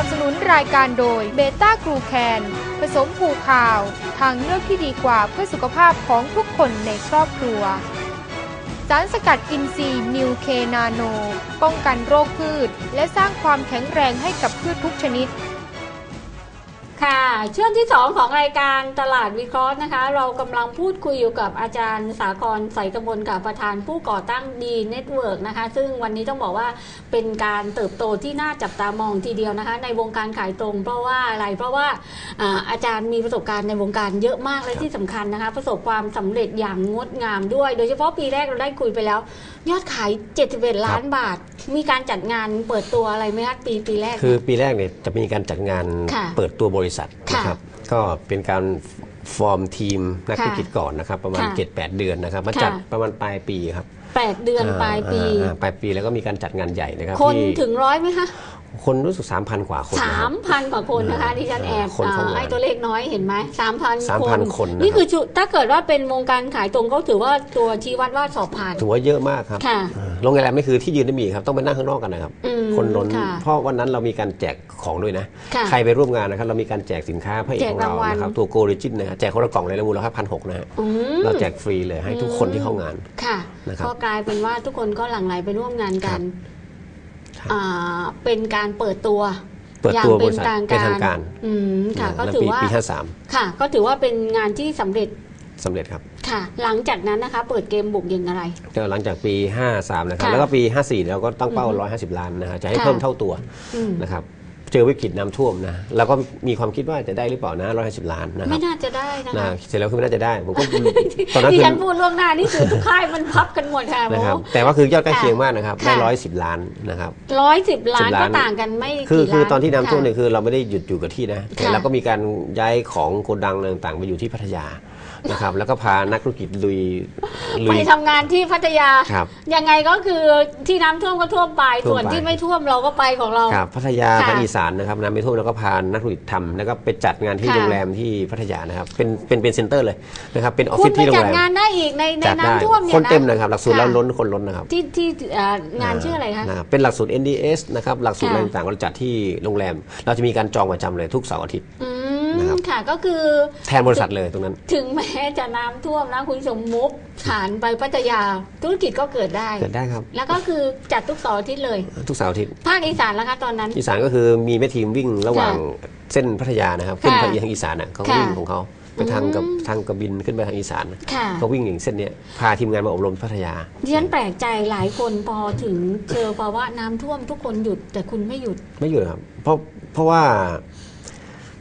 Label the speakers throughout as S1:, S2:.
S1: นับสนุนรายการโดยเบต้ากรูแคนผสมผูข่าว ทางเลือกที่ดีกว่าเพื่อสุขภาพของทุกคนในครอบครัว สารสกัดอินทรีย์นิวเคนาโน ป้องกันโรคพืช และสร้างความแข็งแรงให้กับพืชทุกชนิด
S2: ค่ะ ช่วงที่ 2 ของรายการตลาดวิเคราะห์นะคะ เรากำลังพูดคุยอยู่กับอาจารย์สากรใสกมลกับประธานผู้ก่อตั้งดีเน็ตเวิร์กนะคะ ซึ่งวันนี้ต้องบอกว่าเป็นการเติบโตที่น่าจับตามองทีเดียวนะคะ ในวงการขายตรง เพราะว่าอะไรเพราะว่าอาอาจารย์มีประสบการณ์ในวงการเยอะมากและที่สำคัญนะคะ ประสบความสำเร็จอย่างงดงามด้วย โดยเฉพาะปีแรกเราได้คุยไปแล้ว ยอดขาย 71 ล้านบาท มีการจัดงานเปิดตัวอะไรไหมคะปีปีแรก
S3: คือปีแรกเนี่ยจะมีการจัดงาน
S2: ค่ะ
S3: เปิดตัวบริษัท
S2: ค่ะ
S3: นะครับก็เป็นการฟอร์มทีมนัก
S2: ค่ะ
S3: ธุรกิจก่อนนะครับประมาณ
S2: ค่ะ
S3: 7-8 เดือนนะครับมา
S2: ค่ะ
S3: จัดประมาณปลายปีครับ
S2: แปดเดือนปลายปี
S3: อ่อ่าปลายปีแล้วก็มีการจัดงานใหญ่นะครับ
S2: คน
S3: ที่
S2: ถึงร้อยไหมคะ
S3: คนรู้สึก3,000 กว่าคนนะ
S2: สา
S3: ครับ
S2: มพันกว่าคนนะคะที่ฉันแอบ
S3: คนเข้า
S2: อ่า
S3: มา
S2: ให้ตัวเลขน้อยเห็นไหมสามพัน
S3: 3,000คนนะครับ
S2: นี่คือจุถ้าเกิดว่าเป็นวงการขายตรงก็ถือว่าตัวชี้วัดว่าสอบผ่าน
S3: ถือว่าเยอะมากครับ
S2: ค่ะ
S3: อ่า โรงแรมไม่คือที่ยืนไม่มีครับต้องไปนั่งข้างนอกกันนะครับ
S2: อืม
S3: คนล้น
S2: ค่ะ
S3: เพราะวันนั้นเรามีการแจกของด้วยนะ
S2: ค่ะ
S3: ใครไปร่วมงานนะครับเรามีการแจกสินค้าพระเอกของเรา
S2: แจกรางวัล
S3: นะครับตัวโกลจินนะครับแจกคนละกล่องเลยแล้วมูลค่าพันหกนะฮะ
S2: อืม
S3: เราแจกฟรีเลยให้ทุกคนที่เข้างาน
S2: ค่ะ
S3: นะครับ
S2: ก็กลายเป็นว่าทุกคนก็หลั่งไหลไปร่วมงานกัน
S3: ครับ
S2: อ่าเป็นการเปิดตัว
S3: เปิด
S2: อย่าง
S3: ตัวบ
S2: เป็น
S3: ริษัท
S2: ทาง
S3: เป็น
S2: การ
S3: ทางการ
S2: อืมค่ะ ก็
S3: แล้ว
S2: ถือ
S3: ปี
S2: ว่า
S3: ปี
S2: ค่ะ ก็ถือว่าเป็นงานที่สำเร็จ
S3: 53สำเร็จครับ
S2: ค่ะ หลังจากนั้นนะคะ เปิดเกมบุกยิงอะไร
S3: ก็หลังจากปี 53 นะครับ
S2: ค่ะ
S3: แล้วก็ปี 54 เราก็ตั้งเป้า
S2: อือฮึ
S3: 150 ล้านนะฮะจะให้
S2: ค่ะ
S3: เพิ่มเท่าตัว
S2: อืม
S3: นะครับ เจอวิกฤตน้ำท่วมนะเราก็มีความคิดว่าจะได้หรือเปล่านะ 150 ล้านนะครั
S2: ไม่
S3: บ
S2: น่าจะได้นะ
S3: นะคะ เสร็จแล้วคือไม่น่าจะได้ ผมก็ ตอนนั้น
S2: ที่
S3: คือ
S2: ฉันพูดล่วงหน้านี่คือทุกค่ายมันพับกันหมดค่ะ
S3: นะครับ
S2: โอ้
S3: แต่ว่าคือยอดใกล้เคียงมากนะครับ ได้
S2: ค่ะ
S3: 110ล้านนะครับ
S2: ร้อยสิบล้าน
S3: 10ล้าน
S2: ก็ต่างกันไม่
S3: คือ
S2: กี่ล้าน
S3: คือตอนที่น้ำท่วมเนี่ย
S2: ค่ะ
S3: คือเราไม่ได้หยุดอยู่กับที่นะแต่
S2: ค่ะ
S3: เราก็มีการย้ายของโกดังต่างๆไปอยู่ที่พัทยา นะครับ แล้วก็พานักธุรกิจลุยลุ
S2: ไป
S3: ย
S2: ทำงานที่พัทยา
S3: ครับ
S2: ยังไงก็คือที่น้ำท่วมก็ท่วมไป
S3: ท่วมไป
S2: ส่วนที่ไม่ท่วมเราก็ไปของเรา
S3: ครับพัทยา
S2: ค่ะ
S3: ภาคอีสานนะครับน้ำไม่ท่วมแล้วก็พานักธุรกิจทำแล้วก็ไปจัดงานที่
S2: ค่ะ
S3: โรงแรมที่พัทยานะครับ เป็นเป็นเป็นเซ็นเตอร์เลยนะครับเป็นออฟ
S2: คุ
S3: ฟิ
S2: ณ
S3: ศ
S2: ไป
S3: ที่โรง
S2: จัด
S3: แรม
S2: งานได้อีกในใน
S3: จัดได้
S2: น้ำท่วมเนี่ย
S3: คนเต็ม
S2: นะ
S3: นะครับหลักสูตรแล้ว
S2: ค่ะ
S3: ล้นคนล้นนะครับ
S2: ที่ที่เอ่องานชื่ออะไรคะ
S3: นะครับเป็นหลักสูตร NDS นะครับ หลักสูตร
S2: ค่ะ
S3: อะไรต่างๆเราจัดที่โรงแรม เราจะมีการจองประจำเลยทุกเสาร์อาทิตย์
S2: อื
S3: นะ ครับ
S2: มค่ะก็คือ
S3: แทนบริษัทเลยตรงนั้น
S2: ถึงแม้จะน้ำท่วมนะคุณสมมุกฐานไปพัทยา ธุรกิจก็เกิดได้
S3: เกิดได้ครับ
S2: แล้วก็คือจัดทุกเสาร์อาทิตย์เลย
S3: ทุกเสาร์อาทิตย์
S2: ภาคอีสานแล้วคะตอนนั้น
S3: อีสานก็คือมีแม่ทีมวิ่งระหว่างเส้นพัทยานะครับขึ้นไปทางอีสานน่ะเขา
S2: ค่ะ
S3: วิ่งของเขาไปทางกับ
S2: อืม
S3: ทางกระบินขึ้นไปทางอีสาน
S2: ค่ะ
S3: เขาวิ่งอย่างเส้นเนี้ยพาทีมงานมาอบรมที่พัทยา
S2: ดิฉันแปลกใจหลายคนพอถึงเจอภาวะน้ำท่วมทุกคนหยุดแต่คุณไม่หยุด
S3: ไม่อยู่ครับเพราะเพราะว่า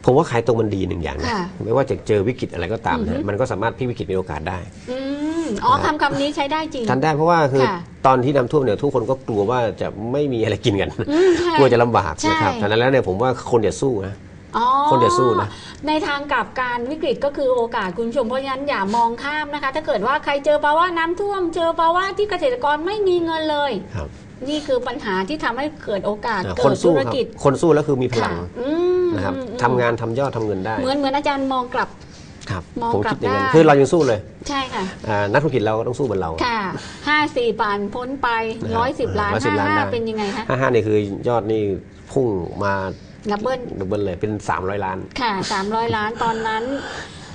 S3: ผมว่าขายตรงมันดีหนึ่งอย่างนะ
S2: ค่ะ
S3: ไม่ว่าจะเจอวิกฤตอะไรก็ตาม
S2: อือฮึ
S3: นะมันก็สามารถพลิกวิกฤตเป็นโอกาสได้
S2: อืมอ๋อคำคำนี้ใช้ได้จริง
S3: ทันได้เพราะว่าคือ
S2: ค่ะ
S3: ตอนที่น้ำท่วมเนี่ยทุกคนก็กลัวว่าจะไม่มีอะไรกินกัน
S2: อืมใช่
S3: กลัวจะลำบาก
S2: ใช่
S3: นะครับฉะนั้นแล้วเนี่ยผมว่าคนอย่าสู้นะ
S2: อ๋อ
S3: คนจะสู้นะ
S2: ในทางกลับการวิกฤตก็คือโอกาสคุณผู้ชมเพราะฉะนั้นอย่ามองข้ามนะคะ ถ้าเกิดว่าใครเจอภาวะน้ำท่วม เจอภาวะที่เกษตรกรไม่มีเงินเลย
S3: ครับ
S2: นี่คือปัญหาที่ทำให้เกิดโอกาส
S3: อ่า
S2: เกิ
S3: คน
S2: ด
S3: สู้
S2: ธุร
S3: ครับ
S2: กิจ
S3: คนสู้แล้วคือมีพลั
S2: ค่ะ
S3: ง
S2: อืม
S3: นะครับ
S2: อืมอืม
S3: ทำงานทำยอดทำเงินได้
S2: เหมือนเหมือนอาจารย์มองกลับ
S3: ครับ
S2: มอง
S3: ผม
S2: กลั
S3: คิ
S2: บ
S3: ดอย่างนั้น
S2: ได้
S3: คือเรายังสู้เลย
S2: ใช่ค่ะ
S3: อ่านักธุรกิจเราก็ต้องสู้เหมือนเรา
S2: ค่ะห้าสี่ผ่านพ้นไป
S3: นะครับ
S2: ร้อยสิบล้าน
S3: 110
S2: ห้า
S3: ล้าน
S2: ห้า
S3: ได้
S2: เป็นยังไงคะ
S3: ห้าห้านี่คือยอดนี่พุ่งมา
S2: ดับเบิล
S3: ดับเบิลเลยเป็น 300 ล้าน
S2: ค่ะสามร้อยล้านตอนนั้น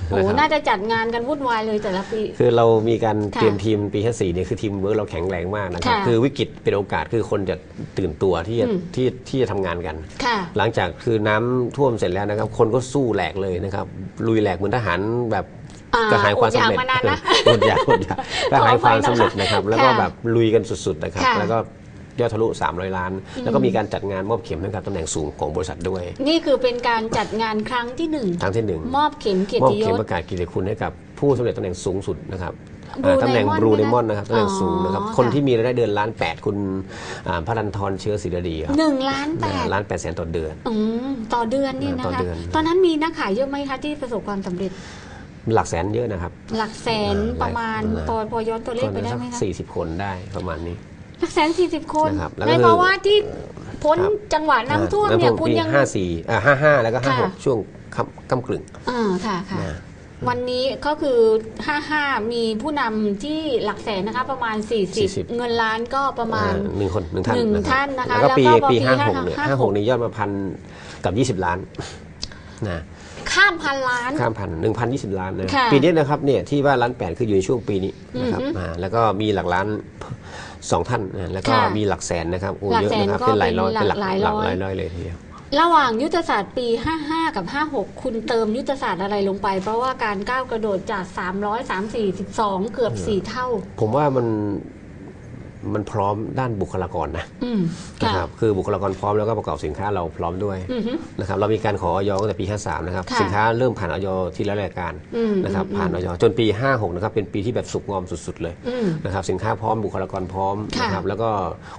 S2: โอ้
S3: นะครับ
S2: น่าจะจัดงานกันวุ่นวายเลยแต่ละปี
S3: คือเรามีการ
S2: ค่ะ
S3: เตรียมทีมปีที่สี่เนี่ยคือทีมเวิร์กเราแข็งแรงมากนะครับ
S2: ค่ะ
S3: คือวิกฤตเป็นโอกาสคือคนจะตื่นตัวที่จะ
S2: อืม
S3: ที่ที่จะทำงานกัน
S2: ค่ะ
S3: หลังจากคือน้ำท่วมเสร็จแล้วนะครับ คนก็สู้แหลกเลยนะครับ ลุยแหลกเหมือนทหารแบบ
S2: อ่าก
S3: ระหายความสำเร็จ
S2: อดอยากมานานนะ
S3: อดอยากอดอยากกระหายความสำเร็จนะครับ แล้วก็
S2: ค่ะ
S3: แบบลุยกันสุดๆนะครับ
S2: ค่ะ
S3: แล้วก็ ยอดทะลุ 300 ล้าน แล้วก็มีการจัดงานมอบเข็มให้กับตำแหน่งสูงของบริษัทด้วย
S2: นี่คือเป็นการจัดงานครั้งที่หนึ่ง
S3: ทั้งที่หนึ่ง
S2: มอบเข็มเกียร
S3: มอบ
S2: ติย
S3: เข็ม
S2: ศ
S3: ประกาศเกียรติคุณให้กับผู้สำเร็จตำแหน่งสูงสุดนะครับ
S2: Blue
S3: อ่าตำแหน่ง
S2: Diamond
S3: บรู
S2: ไหม
S3: เด
S2: คะ
S3: มอนนะครับตำแหน่งสูงนะครับ
S2: อ๋อ
S3: คน
S2: ค่ะ
S3: ที่มีรายได้เดือนล้านแปดคุณอ่าพระรันทรเชื้อศิรดีครับ
S2: หนึ่งล้านแปด
S3: ล้านแปดแสนต่อเดือน
S2: อืมต่อเดือนนี่นะ
S3: ต่อ
S2: คะ
S3: เดือน
S2: ตอนนั้นมีนักขายเยอะไหมคะที่ประสบความสำเร็จ
S3: หลักแสนเยอะนะครับ
S2: หลักแสน
S3: อ่า
S2: ประมาณ
S3: หลาย
S2: พอพอย้อนตัวเลขไปได้ไหม
S3: สัก
S2: คะ
S3: สี่สิบคนได้ประมาณนี้
S2: หลักแสนสี่สิบคน
S3: นะครับแล้วก็
S2: ใน
S3: คือ
S2: ภาวะที่พ้น
S3: ครับ
S2: จังหวะน้ำท่วมเนี่ยคุณยัง
S3: ห้าสี่อ่าห้าห้าแล้วก็ห้าหก
S2: ค่ะ
S3: ช่วงค่ำค่ำกลึง
S2: อ่าค่ะค่ะ
S3: นะ
S2: วันนี้ก็คือ 55 มีผู้นำที่หลักแสนนะคะ ประมาณ 40
S3: 40
S2: เงินล้านก็ประมาณ
S3: อ่าหนึ่งคนหนึ่งท่าน
S2: หนึ่งะ
S3: ครับ
S2: ท่านนะคะ
S3: แล้วก็ปี
S2: แล้วก็
S3: ปี
S2: ปี
S3: ห้าหกเนี่ย
S2: 56
S3: ห้าหกนี่ยอดมาพันกับยี่สิบล้านนะ
S2: ข้ามพันล้าน
S3: ข้ามพันหนึ่งพันยี่สิบล้านนะ
S2: ค่ะ
S3: ปีนี้นะครับเนี่ยที่ว่าล้านแปดคืออยู่ในช่วงปีนี้นะครับ
S2: อือฮึ
S3: อ่าแล้วก็มีหลักล้าน สองท่านนะแล้วก็
S2: ค่ะ
S3: มีหลักแสนนะครับโอ้
S2: หลัก
S3: เยอะ
S2: แสน
S3: นะครับ
S2: ก็
S3: เป็นหลายร้อย
S2: เป็น
S3: เป็นหลัก
S2: หลักหลายร้อย
S3: หลักหลายร้อยเลยทีเดียว
S2: ระหว่างยุทธศาสตร์ปี 55 กับ 56 คุณเติมยุทธศาสตร์อะไรลงไป เพราะว่าการก้าวกระโดดจาก 300 3 12เกือบ 4 เท่า
S3: ผมว่ามัน มันพร้อมด้านบุคลากรนะ
S2: อืม
S3: นะ
S2: ค่ะ
S3: ครับคือบุคลากรพร้อมแล้วก็ประกอบสินค้าเราพร้อมด้วย
S2: อือฮึ
S3: นะครับเรามีการขอออยตั้งแต่ปี 53 นะครับ
S2: ค่ะ
S3: สินค้าเริ่มผ่านออยทีละรายการ
S2: อืม
S3: นะครับ
S2: อืม
S3: ผ่านออยจนปี 56 นะครับเป็นปีที่แบบสุกงอมสุด ๆ เลย
S2: อืม
S3: นะครับสินค้าพร้อมบุคลากรพร้อม
S2: ค่ะ
S3: นะครับแล้วก็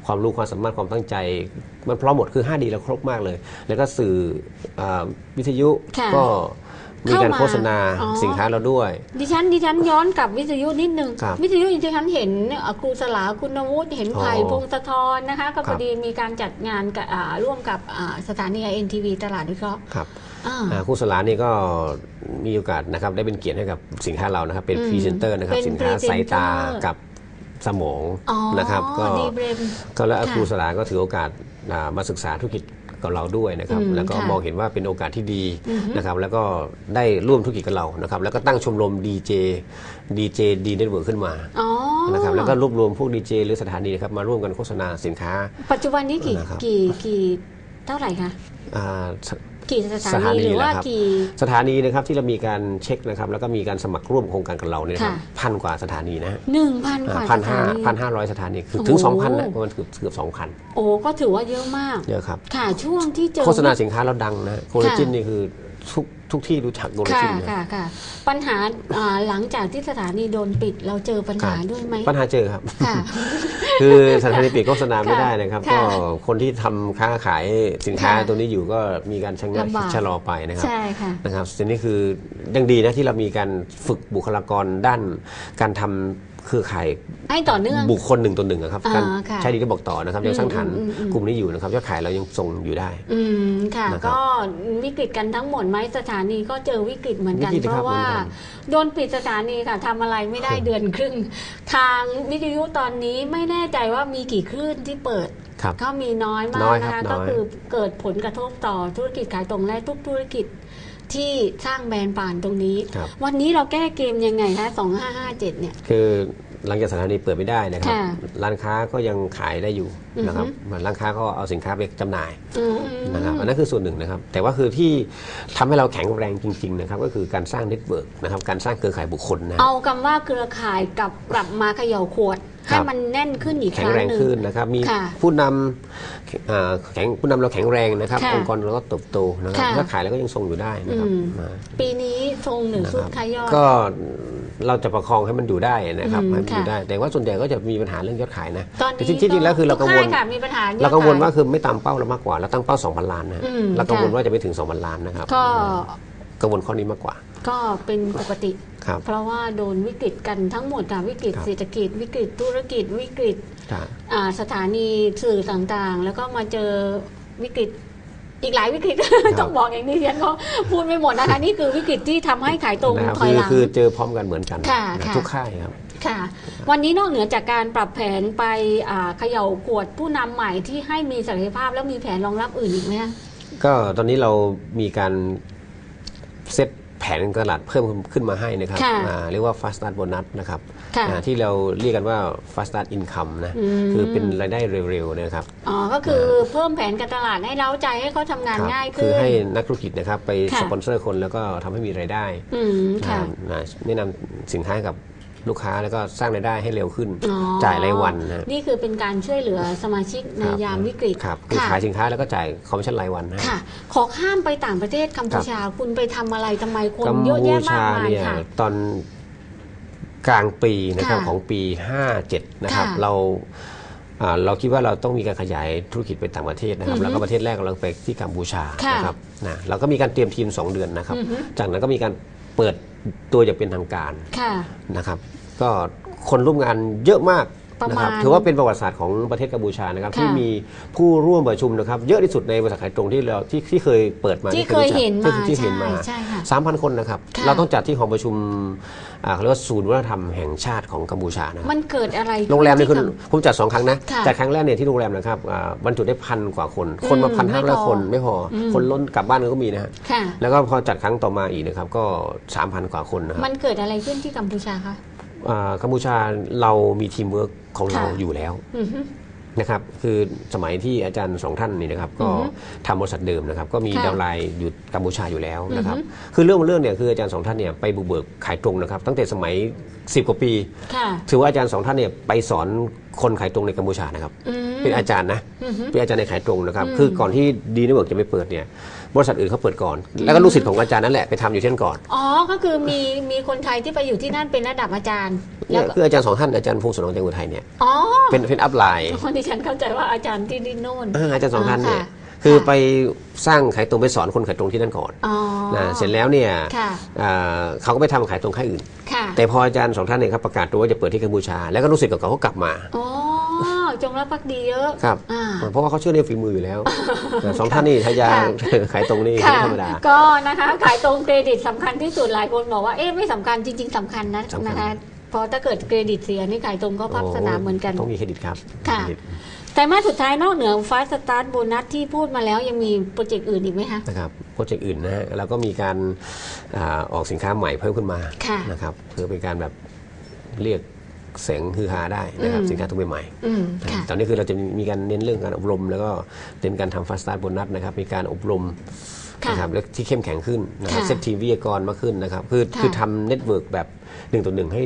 S3: ความรู้ความสามารถความตั้งใจ มันพร้อมหมดคือ5ดีแล้วครบมากเลย แล้วก็สื่ออ่าวิทยุ
S2: ค่ะ
S3: ก็ มีการ
S2: เข้ามา
S3: โฆษณา
S2: อ๋อ
S3: สินค้าเราด้วย
S2: ดิฉันดิฉันย้อนกลับวิทยุนิดนึง
S3: ครับ
S2: วิทยุดิฉันเห็นเอ่อครูสลาคุณวุฒิเห็นไผ่
S3: อ๋อ
S2: พงศธรนะคะก็
S3: ค
S2: พ
S3: รับ
S2: อดีมีการจัดงานกับอ่าร่วมกับอ่าสถานี NTV ตลาดวิเคราะห์
S3: ครับ
S2: อ่า
S3: อ่าครูสลานี่ก็มีโอกาสนะครับได้เป็นเกียรติให้กับสินค้าเรานะครับ เป็น
S2: อืม
S3: พรีเซนเตอร์นะครับ
S2: เป็น
S3: สินค้า
S2: พรีเซนเตอร์
S3: สายตากับสมอง
S2: อ๋อ
S3: นะครับ ก็
S2: ดีเบรม
S3: ก็แล้ว
S2: ค่ะ
S3: ครูสลาก็ถือโอกาสอ่ามาศึกษาธุรกิจ กับเราด้วยนะครับแล้วก็มองเห็นว่าเป็นโอกาสที่ดีนะครับแล้วก็ได้ร่วมธุรกิจกับเรานะครับแล้วก็ตั้งชมรมดีเจดีเจดีเน็ตเวิร์ขึ้นมานะครับแล้วก็รวบรวมพวกดีเจหรือสถานีนะครับมาร่วมกันโฆษณาสินค้า
S2: ปัจจุบันนี้กี่กี่กี่เท่าไหร่คะ
S3: อ่า
S2: กี่ส
S3: ส
S2: ถา
S3: ถานี
S2: นีหรือว่า
S3: นะครับ
S2: กี่
S3: สถานีนะครับที่เรามีการเช็คนะครับแล้วก็มีการสมัครร่วมโครงการกับเราเนี่ยนะครับ
S2: ค่ะ
S3: พันกว่าสถานีนะฮะ
S2: หนึ่งพันกว่า
S3: พัน
S2: ส
S3: ห้า
S2: ถานี
S3: พันห้าร้อยสถานีคือ
S2: โอ้โห
S3: ถึงสองพันนะประมาณเกือบเกือบสองพัน
S2: โอ้ก็ถือว่าเยอะมาก
S3: เยอะครับ
S2: ค่ะช่วงที่เจอ
S3: โฆษณาสินค้าเราดังนะโคลลาเจนนี่คือทุก ทุกที่รู้จักโคลลา
S2: ค่ะ
S3: เจนนะ
S2: ค่ะค่ะปัญหาอ่าหลังจากที่สถานีโดนปิดเราเจอปัญหา
S3: ครับ
S2: ด้วยไหม
S3: ปัญหาเจอครับ
S2: ค่ะ
S3: คือสถานีปิดโฆษณาไม่
S2: ค่ะ
S3: ได้นะครับ
S2: ค่ะ
S3: ก็คนที่ทำค้าขายสินค้า
S2: ค่ะ
S3: ตัวนี้อยู่ก็มีการชะงัก
S2: ลำบาก
S3: ชะลอไปนะครับ
S2: ใช่ค่ะ
S3: นะครับทีนี้คือยังดีนะที่เรามีการฝึกบุคลากรด้านการทำ เครือข่าย
S2: ให้ต่อเนื่อง
S3: บุคคลหนึ่งต่อหนึ่งอะครับ
S2: อ่า
S3: การ
S2: ค่ะ
S3: ใช้ดีก็บอกต่อนะครับยังสร้างฐาน
S2: อืมอืมอืม
S3: กลุ่มนี้อยู่นะครับยอดขายเรายังส่งอยู่ได้
S2: อืมค่ะ
S3: นะครับ
S2: ก็วิกฤตกันทั้งหมดไหมสถานีก็เจอวิกฤตเหมือนกัน
S3: วิกฤต
S2: เพ
S3: ครับ
S2: ราะว่า
S3: เหมือนกัน
S2: โดนปิดสถานีค่ะทำอะไรไม่ได้เดือนครึ่ง ทางวิทยุตอนนี้ไม่แน่ใจว่ามีกี่คลื่นที่เปิด
S3: ครับ
S2: ก็มีน้อยมา
S3: น้
S2: ก
S3: อยค
S2: นะ
S3: รับ
S2: คะ
S3: น้
S2: ก็
S3: อย
S2: คือเกิดผลกระทบต่อธุรกิจขายตรงและทุกธุรกิจ ที่สร้างแบรนด์ป่านตรงนี้
S3: ครับ
S2: วันนี้เราแก้เกมยังไงคะ2557เนี่ย
S3: คือ หลังจากสถานีเปิดไม่ได้นะครับ
S2: ค่ะ
S3: ร้านค้าก็ยังขายได้อยู่นะครับ
S2: อือฮึ
S3: เหมือนร้านค้าก็เอาสินค้าไปจำหน่าย
S2: อืม
S3: นะครับอันนั้นคือส่วนหนึ่งนะครับ แต่ว่าคือที่ทำให้เราแข็งแรงจริง ๆ นะครับ ก็คือการสร้างเน็ตเวิร์กนะครับการสร้างเครือข่ายบุคคลนะ
S2: เอาคำว่าเครือข่ายกลับกลับมาเขย่าขวด
S3: ครั
S2: ให้
S3: บ
S2: มันแน่นขึ้นอีกค
S3: แข็ง
S2: รั้ง
S3: แรง
S2: หนึ่ง
S3: ขึ้นนะครับ มี
S2: ค่ะ
S3: ผู้นำอ่าแข็งผู้นำเราแข็งแรงนะครับ
S2: ค่ะ
S3: องค์กรเราก็เติบโตนะครับ
S2: ค่ะ
S3: ถ้าขายแล้วก็ยังทรงอยู่ได้นะครับ
S2: อืม
S3: อ่า
S2: ปีนี้ทรงหนึ่ง
S3: นะ
S2: สุด
S3: ครับ
S2: ขยอด
S3: ก็ เราจะประคองให้มันอยู่ได้นะครับ
S2: อืม
S3: ให้มันอยู่
S2: ค่ะ
S3: ได้ แต่ว่าส่วนใหญ่ก็จะมีปัญหาเรื่องยอดขายนะ
S2: ตอน
S3: แต่
S2: นี้
S3: ที่จริงๆแล้วคือเรากังวล
S2: ทุค่ยค่ะมีปัญหายอด
S3: เรากังวล
S2: ขย
S3: ว่าคือไม่ตามเป้าเรามากกว่าเราตั้งเป้า 2,000 ล้านนะ
S2: อืม
S3: เรากังวล
S2: ค่ะ
S3: ว่าจะไม่ถึง 2,000 ล้านนะครับ
S2: ก็
S3: กังวลข้อนี้มากกว่า
S2: ก็เป็นปกติ
S3: ครับ
S2: เพราะว่าโดนวิกฤตกันทั้งหมดค่ะวิกฤต
S3: ครับ
S2: เศรษฐกิจ วิกฤตธุรกิจ วิกฤต
S3: ครับ
S2: อ่าสถานีสื่อต่างๆ แล้วก็มาเจอวิกฤต อีกหลายวิกฤตต้องบอกเองนี่ฉันก็พูดไม่หมดนะคะ นี่คือวิกฤตที่ทำให้ขายตรง
S3: นะครับ
S2: ถอย
S3: คือ
S2: หลัง
S3: คือเจอพร้อมกันเหมือนกัน
S2: ค่ะ
S3: นะ
S2: ค่ะ
S3: ทุกค่ายครับ
S2: ค่ะ วันนี้นอกเหนือจากการปรับแผนไปอ่าเขย่าขวดผู้นำใหม่ที่ให้มีศักยภาพแล้วมีแผนรองรับอื่นอีกไหมคะ
S3: ก็ตอนนี้เรามีการเซต แผนการตลาดเพิ่มขึ้นมาให้นะครับ
S2: ค่ะ
S3: อ่าเรียกว่า fast start bonus นะครับ
S2: ค่ะ
S3: อ่าที่เราเรียกกันว่า fast start income นะ
S2: อืม
S3: คือเป็นรายได้เร็วๆนะครับ
S2: อ๋อ ก็คือเพิ่มแผนการตลาดให้เล้าใจให้เขาทำงาน
S3: ครับ
S2: ง่าย
S3: คื
S2: ขึ้
S3: อน ให้นักธุรกิจนะครับไป
S2: ค่ะ
S3: สปอนเซอร์คนแล้วก็ทำให้มีรายได้
S2: อืม ค่ะ
S3: นะแนะนำสินค้าให้กับ ลูกค้าแล้วก็สร้างรายได้ให้เร็วขึ้น
S2: อ๋อ
S3: จ่ายรายวันนะ
S2: นี่คือเป็นการช่วยเหลือสมาชิกใน
S3: ครับ
S2: ยามวิกฤต
S3: ครับคือ
S2: ค่ะ
S3: ขายสินค้าแล้วก็จ่ายคอมมิชชั่นรายวันนะ
S2: ค่ะ ขอข้ามไปต่างประเทศกัมพูชา คุณไปทำอะไรทำไมคน
S3: กัม
S2: เยอะ
S3: พู
S2: แยะมาก
S3: ชามา
S2: ย
S3: เนี่ย
S2: ค่ะ
S3: ตอนกลางปีนะครับ
S2: ค่ะ
S3: ของปี 57 นะครับ
S2: ค่ะ
S3: เราอ่าเราคิดว่าเราต้องมีการขยายธุรกิจไปต่างประเทศนะครับ
S2: อือฮึ
S3: แล้วก็ประเทศแรกเราไปที่กัมพูชา
S2: ค่ะ
S3: นะครับนะเราก็มีการเตรียมทีม 2 เดือนนะครับ
S2: อือฮึ
S3: จากนั้นก็มีการ เปิดตัวอย่างเป็นทางการ
S2: ค่ะ
S3: นะครับ ก็คนร่วมงานเยอะมาก
S2: ประ
S3: นะ
S2: มา
S3: ค
S2: ณ
S3: รับถือว่าเป็นประวัติศาสตร์ของประเทศกัมพูชานะครับ
S2: ค่ะ
S3: ที่มีผู้ร่วมประชุมนะครับ เยอะที่สุดในบริษัทขายตรงที่เราที่ที่เคยเปิดมา
S2: ที่
S3: ที่
S2: เคย
S3: รู้จัก
S2: เห็นมา
S3: ที่ที่เห็นมา
S2: ใช่ใช่ค่ะ
S3: สามพันคนนะครับ
S2: ค่ะ
S3: เราต้องจัดที่หอประชุมอ่าเขาเรียกว่าศูนย์วัฒนธรรมแห่งชาติของกัมพูชานะครับ
S2: มันเกิดอะไรขึ้
S3: โรงแรมเนี่ยคุณ
S2: ที่กัม
S3: ผมจัดสองครั้งนะ
S2: ค่ะ
S3: จัดครั้งแรกเนี่ยที่โรงแรมนะครับอ่าบรรจุได้พันกว่าคน คนมา
S2: อืม
S3: พันห้า
S2: ไม่
S3: ร้อย
S2: พอ
S3: คนไม่พออ
S2: ม
S3: คนล้นกลับบ้านก็มีนะฮะ
S2: ค่ะ
S3: แล้วก็พอจัดครั้งต่อมาอีกนะครับก็สามพันกว่าคนนะครับ
S2: มันเกิดอะไรขึ้นที่กัมพูชาคะ
S3: อ่า กัมพูชาเรามีทีมเวิร์กของเรา
S2: ค่ะ
S3: อยู่แล้ว
S2: อือฮึ
S3: นะครับคือสมัยที่อาจารย์สองท่านนี่นะครับก็
S2: อือฮึ
S3: ทำบริษัทเดิมนะครับก็มี
S2: ค่ะ
S3: ดาวน์ไลน์อยู่กัมพูชาอยู่แล้วนะครับ
S2: อือฮึ
S3: คือเรื่องของเรื่องเนี่ยคืออาจารย์สองท่านเนี่ยไปบุกเบิกขายตรงนะครับตั้งแต่สมัย 10 กว่าปี
S2: ค่ะ
S3: ถือว่าอาจารย์สองท่านเนี่ยไปสอน คนขายตรงในกัมพูชานะครับ
S2: อืม
S3: เป็นอาจารย์นะ
S2: อือฮึ
S3: เป็นอาจารย์ในขายตรงนะครับ
S2: อืม
S3: คือก่อนที่ดีนเวิร์กจะไปเปิดเนี่ยบริษัทอื่นเขาเปิดก่อน แล้วก็ลูกศิษย์ของอาจารย์นั่นแหละไปทำอยู่เช่นก่อน
S2: อ๋อ ก็คือมีมีคนไทยที่ไปอยู่ที่นั่นเป็นระดับอาจารย์
S3: เนี่
S2: แล้
S3: ยว
S2: ก็
S3: คืออาจารย์สองท่านอาจารย์พงศธรแตงอุทัยเนี่ย
S2: อ๋อ
S3: เป็นเป็นอัพไลน์
S2: คนที่ฉันเข้าใจว่าอาจารย์ที่ดินโน่น
S3: เอออาจารย์สองท่านเนี่ย
S2: ค่ะ
S3: คือไปสร้างขายตรงไปสอนคนขายตรงที่นั่นก่อน
S2: อ๋อ
S3: นะเสร็จแล้วเนี่ย
S2: ค่ะ
S3: อ่าเขาก็ไปทำขายตรงค่ายอื่น
S2: ค่ะ
S3: แต่พออาจารย์สองท่านเนี่ยครับประกาศตัวว่าจะเปิดที่กัมพูชา แล้วก็ลูกศิษย์เก่าๆเขากลับมา
S2: อ๋อจงรักภักดีเยอะ
S3: ครับ
S2: อ่า
S3: เพราะว่าเขาเชื่อในฝีมืออยู่แล้วแต่สองท่านนี่ทายา
S2: ค่ะ
S3: ขายตรงนี่
S2: ค่ะ
S3: ไม่ธรรมดา
S2: ก็นะคะขายตรงเครดิตสำคัญที่สุดหลายคนบอกว่าเอ๊ะไม่สำคัญจริง ๆสำคัญนะ
S3: สำคัญ
S2: นะคะเพราะถ้าเกิดเครดิตเสียนี่ขายตรงก็พับสนามเหมือนกัน
S3: ต้องมีเครดิตครับ
S2: ค่ะ
S3: เครดิต
S2: แต่มาสสุดท้ายนอกเหนือฟาสตาร์ทโบนัสที่พูดมาแล้วยังมีโปรเจกต์อื่นอีกไหมคะ
S3: นะครับ โปรเจกต์อื่นนะฮะแล้วก็มีการอาออกสินค้าใหม่เพิ่มขึ้นมา
S2: ค่ะ
S3: นะครับเพื่อเป็นการแบบเรียกเสียงฮือฮาได้นะครับ
S2: อืม
S3: สินค้าตัวใหม่ๆ
S2: อืม
S3: นะ
S2: ค่ะ
S3: ตอนนี้คือเราจะมีการเน้นเรื่องการอบรม แล้วก็เน้นการทำฟาสต์ r า t โบนัสนะครับ มีการอบรม
S2: ค่ะ
S3: นะครับและที่เข้มแข็งขึ้นนะครับ
S2: ค่ะ
S3: เซตทีมวิทยากรมากขึ้นนะครับ คือ
S2: ค่ะ
S3: คือทำเน็ตเวิร์กแบบหนึ่งต่อหนึ่งให้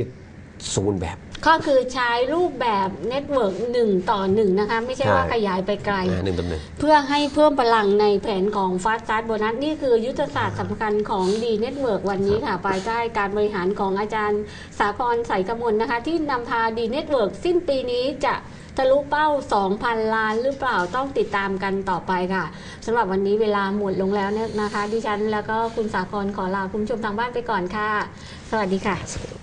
S3: สมบูรณ์แบบ
S2: ก็คือใช้รูปแบบเน็ตเวิร์กหนึ่งต่อหนึ่งนะคะ ไม่ใช่
S3: ใช่
S2: ว่าขยายไปไกล
S3: นะหนึ่งต่อหนึ่ง
S2: เพื่อให้เพิ่มพลังในแผนของฟาสต์ r า t โบนัสนี่คือยุทธศาสตร์สำคัญของดีเน็ตเวิร์กวันนี้ค่ะภายใต้การบริหารของอาจารย์สากรใสกมลนะคะ ที่นำพาดีเน็ตเวิร์กสิ้นปีนี้จะทะลุเป้า 2,000 ล้านหรือเปล่าต้องติดตามกันต่อไปค่ะสำหรับวันนี้เวลาหมดลงแล้วเนี่ยนะคะ ดิฉันแล้วก็คุณสากรขอลาคุณผู้ชมทางบ้านไปก่อนค่ะ สวัสดีค่ะ